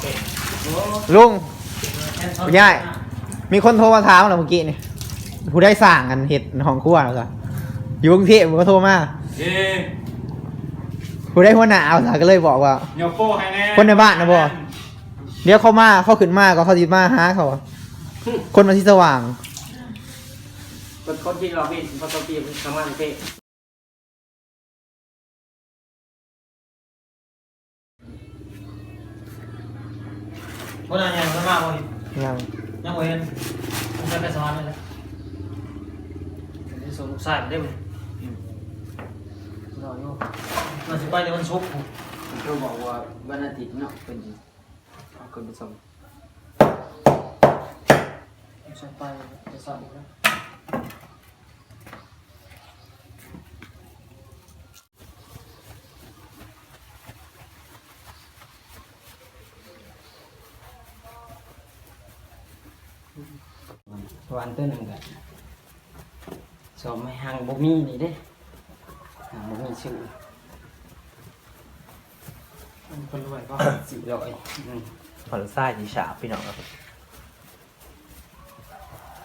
เป็นลุงคุณยายมีคนโทรมาถามเราเมื่อกี้นี่ผู้ได้สั่งกันเห็ดของครัวเราจ้ะอยู่กรุงเทพมันก็โทรมาเย้ผู้ได้หัวหน้าเอาซะก็เลยบอกว่าโยโป้ให้แน่คนในบ้านนะบ่เดี๋ยวเขามาเขาขึ้นมาก็เขาจิมาหาเขาอะคนมาที่สว่าง คนคนที่เราไม่พอตัวปีทำงานเพ่บ่นานยังบ่มาบ่ดิยังยังบ่เห็น ผมจะไปสวรรค์เลยจะส่งลูกชายไปได้บ่รออยู่มันสิไปในวันศุกร์เขาบอกว่าวันอาทิตย์เนาะเป็นเอาคนไปส่ง จะไปจะสอนอีกแล้ววันตัวหนึ่งกันสอบไม่ห่างบ่มีนี่เด้ห่างบ่มีชื่อมันคนรวยก็สี่ร้อยอืมหอนไส้ที่ฉาบพี่น้องครับ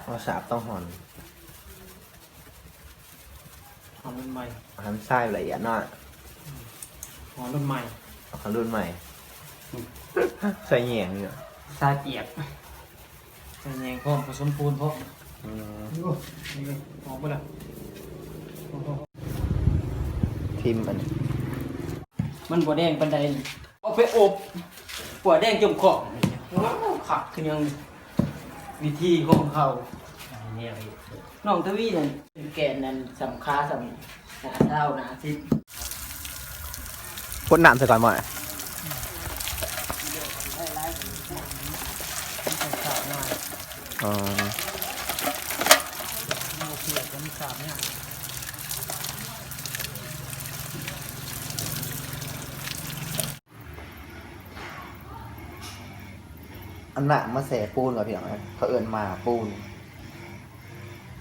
เอาฉาบต้องหอนหอรุ่นใหม่หันไส้ละเอียดหน่อยหอรุ่นใหม่เอาของรุ่นใหม่ ใส่เหงียงอยู่ทรายเปียก ใส่แยงพร้อมผสมปูนพร้อมอืมนี่หอมบ่ล่ะทิมมันมันบ่แดงปานใดเอาไปอบปัวแดงจมของว้าวขักคือยังวิธีของเขาเนี่ยน้องทวีนั่นเป็นแกนนั่นสำคัญสำหนาเท้าหน้าซิปพ่นน้ำใส่ก่อนหมด ขาวหน่อย อ๋อโอเคจะมีขาวเนี่ยอันหนักมาแส่ปูนก่อนพี่น้องนะเขาเอินมาปูน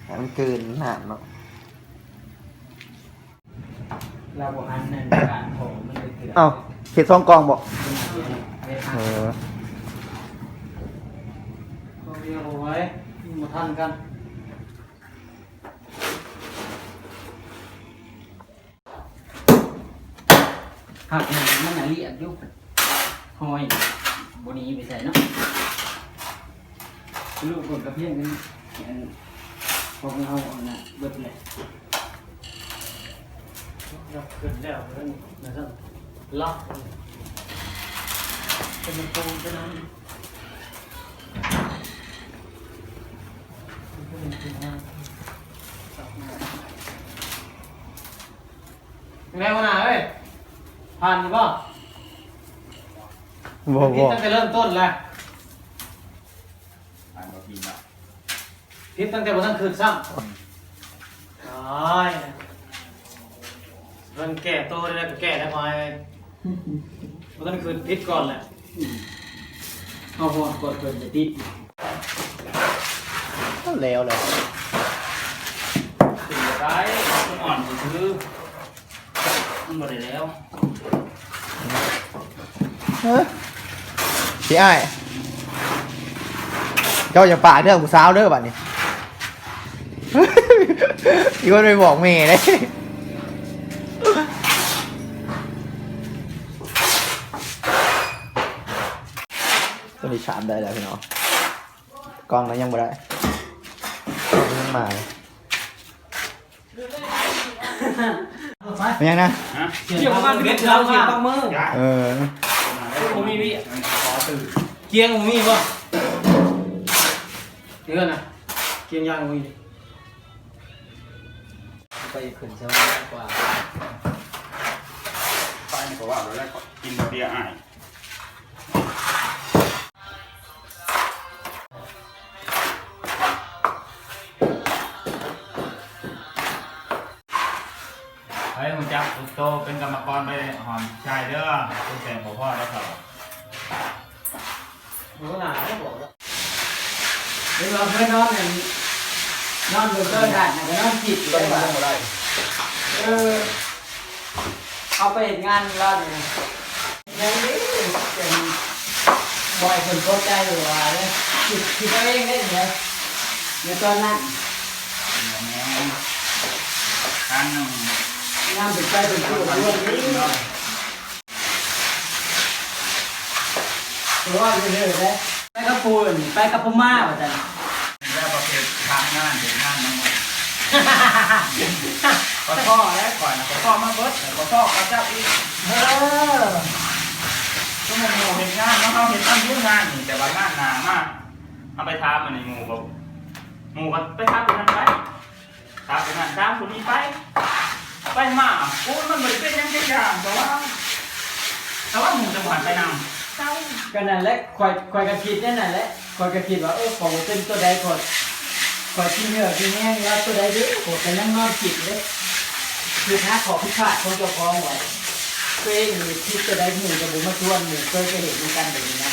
ให้มันเกินหนักเนาะเราบอกอันนั้นการของมันเลยคือเอ้าเขตซองกองบอกเออ ก็ มีเอาไว้มาทันกันหักมันมันละเอียดอยู่หอยบนี้ไปใส่เนาะลูกคนกระเพี้ยนกันอันพวกเราเอาน่ะเบิดเลยยกขึ้นแล้วเพิ่นนะท่านล็อกเป็นมันปูนเป็นนั้น ยังไงวะน่ะเอ้ยผ่านอยู่ป่ะบอผิบดอตั้งแต่เริ่มต้นแล้วอ่านมาพิมพ์ละผิดตั้งแต่วันนั้นคืนซ้ำอ๋อยมันแก่ตัวได้แล้วก็แก่ได้ไหมวันนั้นคืนผิดก่อนแหละเอาหัวกดเปิดจะติด แล้วเลยสิ่งใดต้องอ่อนก็คือมันหมดแล้วเฮ้ยพี่ไอ้ายเจ้าอย่าปากเรื่องผู้สาวเด้อบัดนี้ อีกคนไปบอกเมย์เลยตัวนี้ชามได้แล้วพี่น้องกล้องนั้นยังไม่ได้กล้อง ยังมาเลยเป็นยังนะฮะเกี่ยวกับเบ็ดเราเกี่ยวกับมือย้ายเออผมมีพี่ขอตื่นเกียงผมมีป่ะเดี๋ยวนะเกียงยางผมมีไปขึ้นสวรรค์กว่า ไปนี่ก็ว่าเราแล้วก็กินเบียร์อ้าย โตเป็นกรรมกรไปหอมชายเด้อคุณแสงหัวพ่อแล้วครับผมก็หนาไม่บอกแล้วเดี๋ยวเราเพื่อนนอนเนี่ยนอนบนเตอร์ดัดนะก็นอนจิตไปว่างเออเอาไปเห็นงานรอดเลยยังดีเป็นบ่อยคนเข้าใจหรือว่าเนี่ยคิดคิดเอาเองได้ไหมในตอนนั้นแม่ท่านหนึ่ง งานเป็นใจเป็นตัวด้วยนี่เพราะว่าเยอยๆเลยไปกับปูนไปกับพม่าว่าจันแล้วประเภททางงาเด็กงานทั้งหมดก็พ่อแล้วก่อนนะก็พ่อมาเบิร์ดก็พ่อกับเจ้าอีกเออชั่วโมงเห็นงานเนาะเขาเห็นตั้งยุ่งงานแต่ว่างานหนามากเอาไปทำมันในหมู่แบบหมู่ก็ไปทำไปทำไปทำไปนั่นทำคนนี้ไป ไปมาโอ้ยมันเหมือนเป็นอยังไงอย่างแต่ว่า แต่ว่าหมู่จังหวัดไปนำเจ้าก็นั่นแหละคอยคอยกระคิดนั่นน่ะแหละคอยกระคิดว่าเออของเป็นตัวใดก่อนคอยที่เหนือที่แง่แล้วตัวใดดื้อผมแต่ยังนอนจิตเลยคือท้าขอพิฆาตของเจ้าของไว้เคยมีคิดตัวใดหมู่จะบุมาชวนหมู่เคยไปเห็นเหมือนกันแบบนี้นะ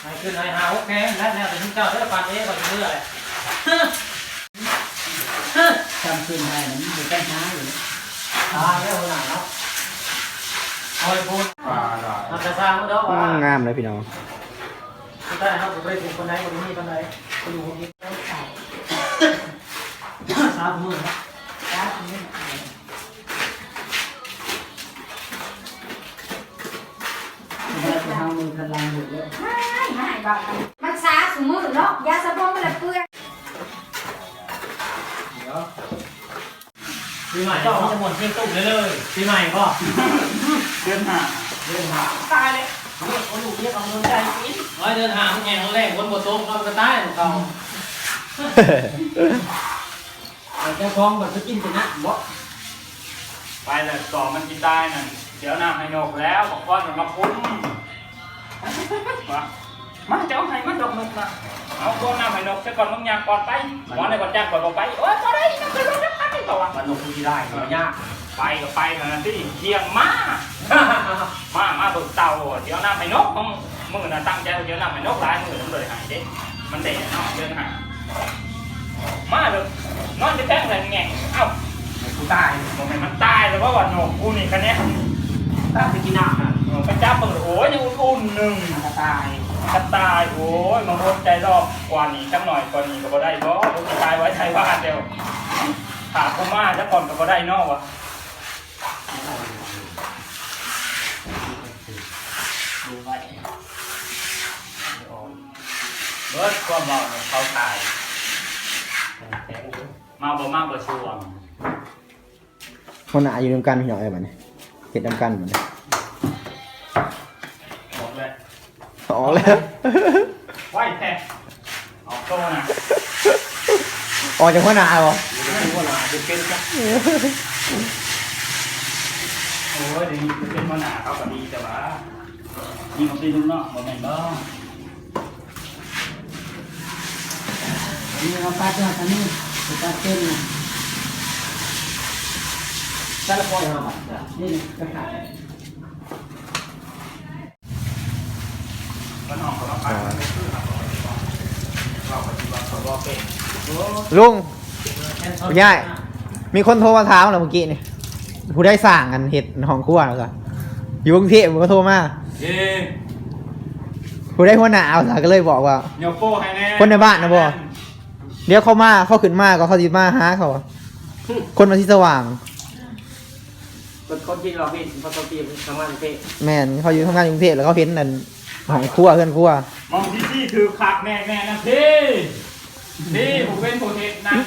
ให้ขึ้นให้หาโอเคแล้วแล้วแต่ทุกเจ้าเด้อปันเอ๊ะก่อนจะเรื่อย จำคืนได้มันอยู่กันช้าอยู่นะตายแล้วหนาเนาะเอาไปพูดปลาลายทำกระซ่าเมื่อเด้ออืว่ามงามเลยพี่น้องได้ครับผมไปถึงคนไหนคนนี้คนไหนคนอยู่คนนี้สามหมื่นนะมันจะทำมือพลังอยู่เลย ไม่ไม่บอกมันสาสมือเนาะยาสะโพกมันละเปื่อย ปีใหม่เจ้าจะหมดเงินตุ้มเลยเลยปีใหม่ก็เดือนห้าเดินหาตายเลยคนอยู่เนี่ยเอาเงินใจกินร้อยเดินหาแข่งแรกคนบนโต๊ะเราก็ตายของเขาแต่เจ้าของแบบไปกินแต่นะบ่ไปเลยต่อมันกินได้นั่นเดี๋ยวน้ำให้นกแล้วบอกว่ามันมาคุ้มมา มาเจ้าให้มันดอกนกนะเอาตัวน้ำให้นกซะก่อนมึงยางก่อนไปหมอในก่อนจ้างก่อนบอกไปโอ๊ยก็ได้นะคือรถจะไปต่อวะมันลงทุนที่ได้ยากไปก็ไปเท่านั้นที่เที่ยงมา มามาเบิกเตาเดี๋ยวน้ำให้นกมึงมึงน่ะตั้งใจเดี๋ยวน้ำให้นกหลายมือมันเลยหายเด้มันเด็ดเนาะเดินหามาเลยนอนจะแท้งอะไรแง่เอ้ากูตายบอกให้มันตายแล้วว่าวันโนกูนี่คะแนนถ้าไปกินน้ำนะไปจับเปิดโอ้ยยังอุ่นๆหนึ่งกระตาย กระตายโอ้ยมันโดนใจรอบกว่านี้จังหน่อยกว่านี้ก็บ่ได้บ่ลูกจะตายไว้ไทยบ้านเดียวถามกูมาจะก่อนก็บ่ได้นอกวะดูไว้เบิร์ดความเมาเนี่ยเขาตาย มาบ่มาบ่ชัวร์คนหนาอยู่นำกันพี่น้องไอ้บัดนี้เห็ดนำกันบัดนี้ ออกแล้วไหวแท้ออกโตนะออกจากคนหนาบ่ตัวหนาจะเป็นจ้ะโอ้ยเดี๋ยวนี้เป็นมนาเขาก็ดีแต่ว่านี่เขาเป็นลูกเนาะบ่แม่นบ่นี่เราปัดมาทางนี้ไปตัดเส้นนะแต่ละคนเอาบัตรจ้ะนี่กระถาง มันออกเขามาปาดเราปฏิบัติเขาบ่เป็น ลุงคุณยายมีคนโทรมาถามเราเมื่อกี้นี่ผู้ได้สั่งกันเห็ดของครัวแล้วก็อยู่กรุงเทพมันก็โทรมาเย้ผู้ได้หัวหน้าเอาซะก็เลยบอกว่า เดี๋ยวโป้ให้แน่คนในบ้านนะบ่เดี๋ยวเขามาเขาขึ้นมาก็เขาจิมาหาเขาอะคนมาที่สว่าง คนคนที่เราเป็นคนที่ทำงานเตะแม่นเขาอยู่ทำงานกรุงเทพแล้วเขาเห็นนั่น ของครัวเพื่อนครัวมองที่ที่คือคักแน่แน่นะพี่พี่ผมเป็นผู้เฮ็ดนั่น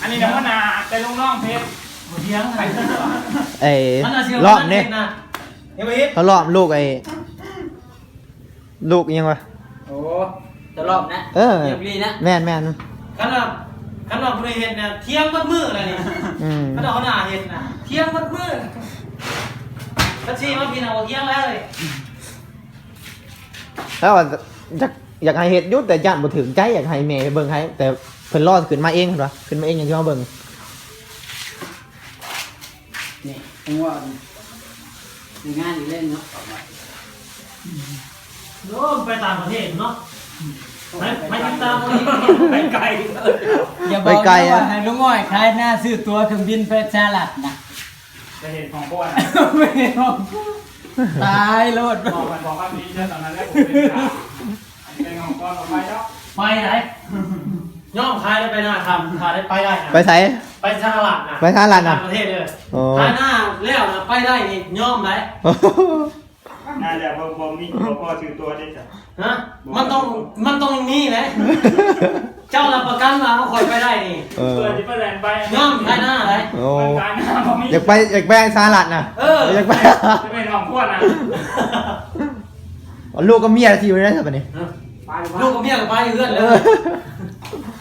อันนี้น้ำมะนาวแต่ลุงน้องเพชรเที่ยงไปไอ้มันน่าเชื่อรอบเนี่ยนะเฮ้ยเขาล้อมลูกไอ้ลูกยังวะโอ้จะรอบนะเออเรียบรีนะแม่นแม่นขนาดขนาดบริเห็นเนี่ยเที่ยงมัดมืออะไรนี่อืมขนาดเขาหน้าเห็นนะเที่ยงมัดมือก็ชี้มาพี่น้องเที่ยงแล้วเลย แล้วว่าอยากอยากให้เห็ดอยุดแต่ย่านบ่ถึงใจอยากให้แม่ไปเบิ่งให้แต่เพิ่นรอดขึ้นมาเองเห็นปะขึ้นมาเองอย่างที่มาเบิ่งนี่ผมว่ามีงานอยู่เล่นเนาะโน้มไปต่างประเทศเนาะไปไปติดตามคนนี้ไปไกลอย่าบอกนะว่าให้ลุงอ้อยขายหน้าซื้อตัวเครื่องบินไปสหรัฐนะจะเห็นของพวกไม่เอา ตายโลดบอกกันบอกว่ามีเช่นตอนนั้นแหละผมเป็นข่าวอันนี้เป็นของก้อนของไปเนาะไปไหนย่อมคายได้ไปหน้าทำคายได้ไปได้นะไปใส่ ไปสหรัฐนะไปสหรัฐน่ะต่างประเทศเลยโอ้คายหน้าแล้วนะไปได้นี่ย่อมไหน น่าจะบ่บ่มีบ่พอถือตัวได้จ้ะฮะมันต้องมันต้องมีแหละเจ้ารับประกันมาเขาคอยไปได้นี่เออเพื่อที่เพื่อนไปย่อมคายหน้าไหนโอ้มันการหน้าบ่มีอยากไปอยากไปสหรัฐน่ะเอออยากไปจะเป็นของขวดนะลูกก็เมียทีอยู่ได้สักปะนี่ลูกกับเมียกับไปเพื่อนเลเอยอ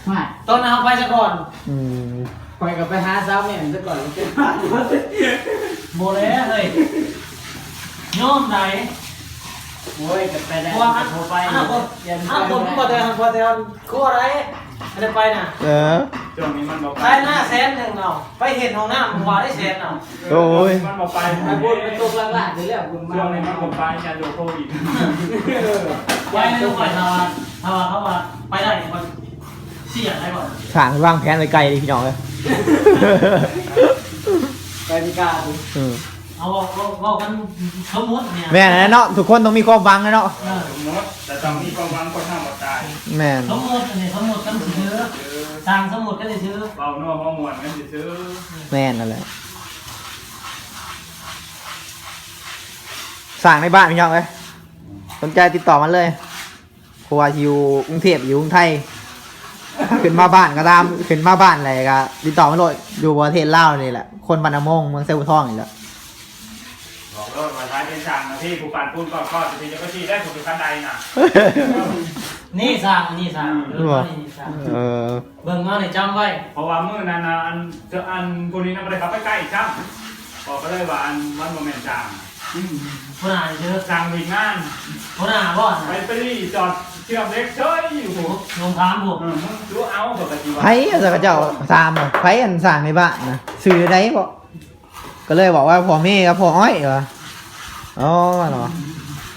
มาตอนนั้นเขาไปซะก่อนอืมคอยกับไปหาสาวแม่นซะก่อนแล้วเป็นบ้านโมแล้วเลย ย่อมไหนโอ้ยกับไปได้เพราะว่าอันโทรไปอันคนอันคนพอแต่พอแต่ข้ออะไรอะไรไปน่ะเออช่วงนี้มันบอกไปหน้าแสนหนึ่งเอาไปเห็นห้องน้ำมึงว่าได้แสนเอาโอ้ยมันบอกไปไปบุญไปตกหลักๆนี่แหละบุญมาช่วงนี้มันบอกไปยาโดโควิดไปไม่ต้องไปทาว่าทาว่าเขาว่าไปได้เนี่ยมันเสี่ยงได้ก่อนสร้างวางแผนไปไกลเลยพี่น้องเลยไปพิการ อืมเอาบอกบอกกันสมมติเนี่ยแม่นนะเนาะทุกคนต้องมีความหวังนะเนาะเออสมมติแต่ต้องมีความหวังคนห้ามบ่ตายแม่นสมมติอันนี้สมมติกันสิซื้อเออสร้างสมมติกันสิซื้อเบาโน่ห้องมวนกันสิซื้อแม่นนั่นแหละสร้างในบ้านพี่น้องเลยสนใจติดต่อมาเลยเพราะว่าอยู่กรุงเทพอยู่กรุงไทยขึ้นมาบ้านก็ตามขึ้นมาบ้านอะไรก็ติดต่อมาเลยอยู่ประเทศลาวนี่แหละคนบรรณมงเมืองเซลทองนี่แหละบอก เลยมาท้ายเป็นช่างนะพี่ผู้ปานปูนก็ก็จะเป็นจะก็ที่ได้ผมเป็นคันใดน่ะนี่สร้างอันนี้สร้างเออนี่สร้างเออเบิ่งมาเนี่ยจำไว้เพราะว่ามื้อนั้นน่ะอันเจออันผู้นี้น่ะบ่ได้เข้าไปใกล้จ้ำบอกก็เลยว่าอันมันบ่แม่นจ้างผู้น่าซื้อจ้างวิ่งงานผู้น่าบ่อนไปไปรีจอดเชื่อมเล็กเฉยอยู่โหลงถามผมเออมึงดูเอาปกติว่าไผจะกระเจ้าตามอะไผอันสร้างในบ้านนะซื้อได้บ่ก็เลยบอกว่าพ่อแม่กับพ่ออ้อยวะอ๋ อเหรอ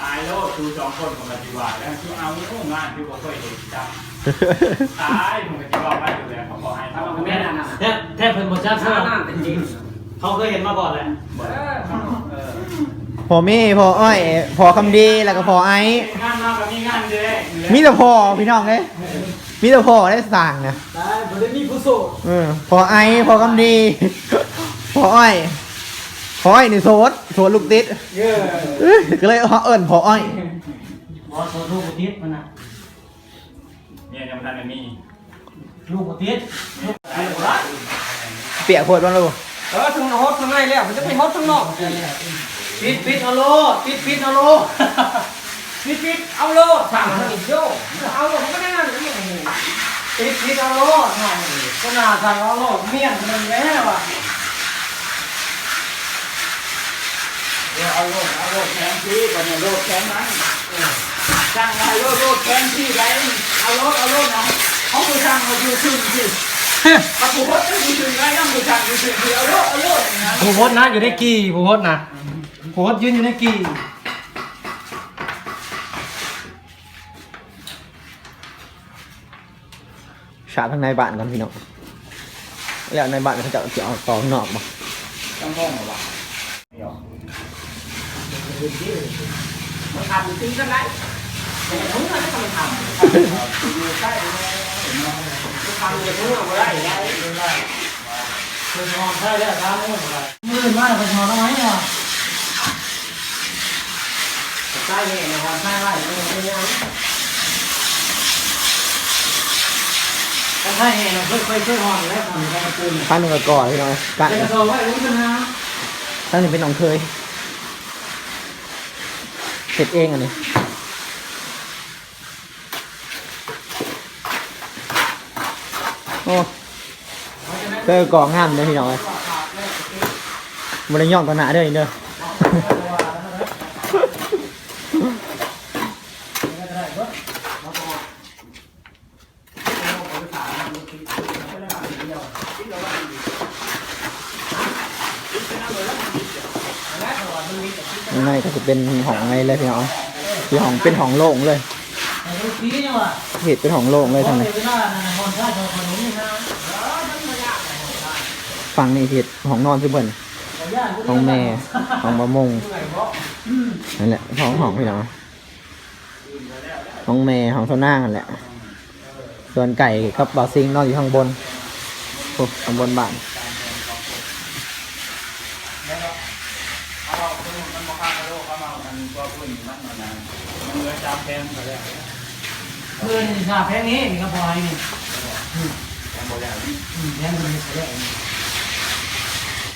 ตายโลดดูสองคนปกติว่าแล้วคือเอาโอ้งานที่บ่เคยเห็นจ้ำตายมึงก็สิบอกไว้อยู่แล้วเขาบอกให้ทำแม่น่ะแทบแทบเพิ่นบ่จักถ้าเสือน้ำเป็นจริงเขาเคยเห็นมาก่อนแหละพอแม่พออ้อยพอคำดีแล้วก็พอไอ้งานนอกก็มีงานเด้มีแต่พอพี่น้องเอ้ยมีแต่พอได้สร้างนะตายบ่ได้มีผู้โสดพอไอ้พอคำดี พออ้อยพออ้อยในโสด โสดลูกติดเยอะเอ้ยก็เลยเอาเอิ้นพ่ออ้อยบ่โซลูกบ่ติดมันน่ะเนี่ยยังทันได้มีลูกบ่ติดเปียกโคตรบ้างลูกเออทั้งฮอตทั้งในแล้วมันจะไปฮอตทั้งนอกปิดปิดเอาโลดปิดปิดเอาโลดปิดปิดเอาโลดสั่งมันอีกโยเอาโลดมันก็ได้นั่นนี่ปิดปิดเอาโลดหน่อยก็น่าสั่งเอาโลดเมี่ยงมันแม่ว่ะ ดี๋ยวเอาโลดเอาโลดแข็งที่ก่อนเนี่ยโลดแข็งนั้นจ้างมาโลดโลดแข็งที่ไรเอาโลดเอาโลดนะเขาไปจ้างมาอยู่ซึ่งสิถ้าผู้คนไม่อยู่ซึ่งไรยังไปจ้างอยู่ซึ่งสิเอาโลดเอาโลดอย่างนั้นผู้โพสนะอยู่ในกี่ผู้โพสนะผู้โพสยืนอยู่ในกี่ฉาบทางในบ้านกันพี่น้องแล้วในบ้านเขาจะเอาตอข้างนอกบ่ต้องห้องเหรอวะ มันทำจริงกันไรแต่มึงมันก็ต้องทำอยู่ใกล้เลยเห็นไหมทำอย่างมึงเอาไว้ได้เพิ่นน เสร็จเองออะไรมื้อมาเจอนเอาไว้ว่ะใช่เนี่ยนะฮะใช่ไว้ไม่ไม่ยังกันให้แห่เลยย่อนแล้วทำกันปืนท่านหนึ่งก็ก่อเด้อ จะเป็นของไงเลยพี่น้องคือห้องเป็นของโล่งเลยเห็ดเป็นของโล่งเลยทางนี้ฝั่งนี้เห็ดของนอนคือเบิ่นของแม่ของบะมงนั่นแหละของของพี่น้องห้องแม่ของโซน่ากันแหละส่วนไก่กับบ่อซิงนอนอยู่ข้างบนข้างบนบ้าน พงก็แล้วเมื่อนี่สาแพงนี้นี่ก็พอนี่แพงหมดแล้วแพงหมดแล้ว